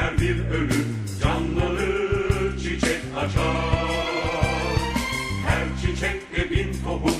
her bir ölüm canlanır çiçek açar. Her çiçekte bin tohum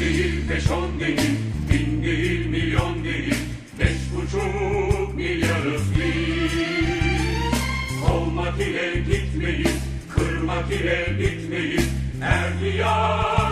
değil, beş on bin değil, milyon beş buçuk milyarız. Olmak ile gitmeyiz, kırmak ile bitmeyiz, erdiyan.